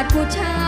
าดผู้ชาย